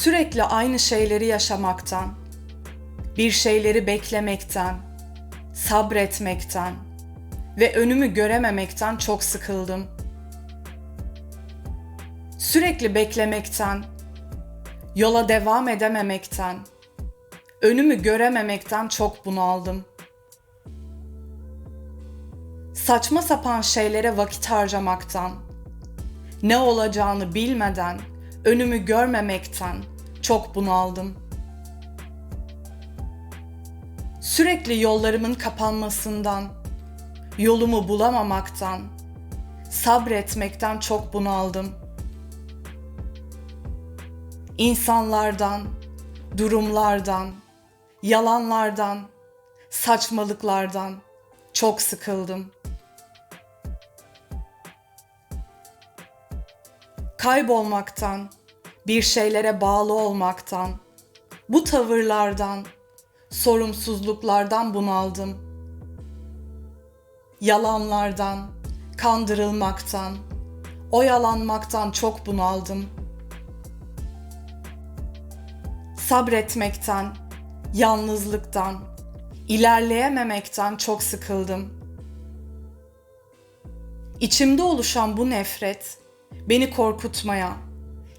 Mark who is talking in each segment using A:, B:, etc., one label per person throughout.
A: Sürekli aynı şeyleri yaşamaktan, bir şeyleri beklemekten, sabretmekten ve önümü görememekten çok sıkıldım. Sürekli beklemekten, yola devam edememekten, önümü görememekten çok bunaldım. Saçma sapan şeylere vakit harcamaktan, ne olacağını bilmeden, önümü görmemekten çok bunaldım. Sürekli yollarımın kapanmasından, yolumu bulamamaktan, sabretmekten çok bunaldım. İnsanlardan, durumlardan, yalanlardan, saçmalıklardan çok sıkıldım. Kaybolmaktan, bir şeylere bağlı olmaktan, bu tavırlardan, sorumsuzluklardan bunaldım. Yalanlardan, kandırılmaktan, oyalanmaktan çok bunaldım. Sabretmekten, yalnızlıktan, ilerleyememekten çok sıkıldım. İçimde oluşan bu nefret beni korkutmaya,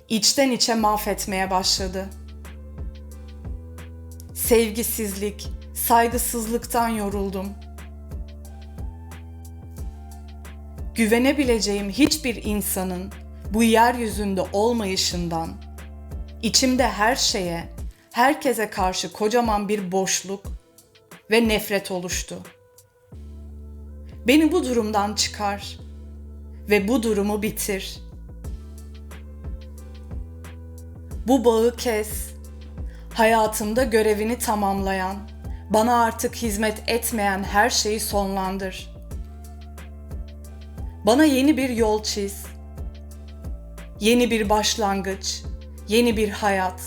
A: içten içe mahvetmeye başladı. Sevgisizlik, saygısızlıktan yoruldum. Güvenebileceğim hiçbir insanın bu yeryüzünde olmayışından, içimde her şeye, herkese karşı kocaman bir boşluk ve nefret oluştu. Beni bu durumdan çıkar ve bu durumu bitir. Bu bağı kes. Hayatımda görevini tamamlayan, bana artık hizmet etmeyen her şeyi sonlandır. Bana yeni bir yol çiz. Yeni bir başlangıç, yeni bir hayat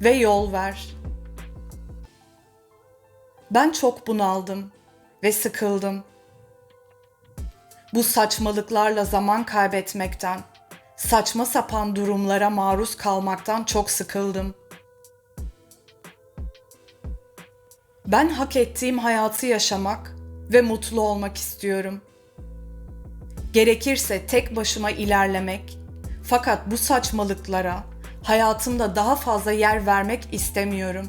A: ve yol ver. Ben çok bunaldım ve sıkıldım. Bu saçmalıklarla zaman kaybetmekten, saçma sapan durumlara maruz kalmaktan çok sıkıldım. Ben hak ettiğim hayatı yaşamak ve mutlu olmak istiyorum. Gerekirse tek başıma ilerlemek fakat bu saçmalıklara hayatımda daha fazla yer vermek istemiyorum.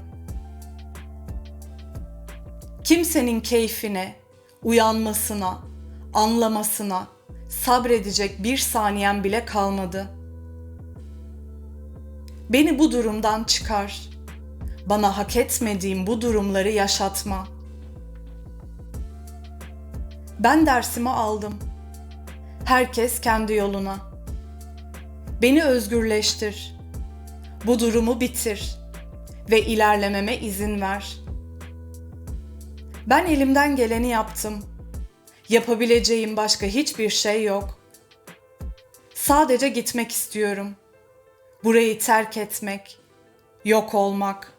A: Kimsenin keyfine, uyanmasına, anlamasına sabredecek bir saniyem bile kalmadı. Beni bu durumdan çıkar. Bana hak etmediğim bu durumları yaşatma. Ben dersimi aldım. Herkes kendi yoluna. Beni özgürleştir. Bu durumu bitir ve ilerlememe izin ver. Ben elimden geleni yaptım. Yapabileceğim başka hiçbir şey yok. Sadece gitmek istiyorum. Burayı terk etmek, yok olmak.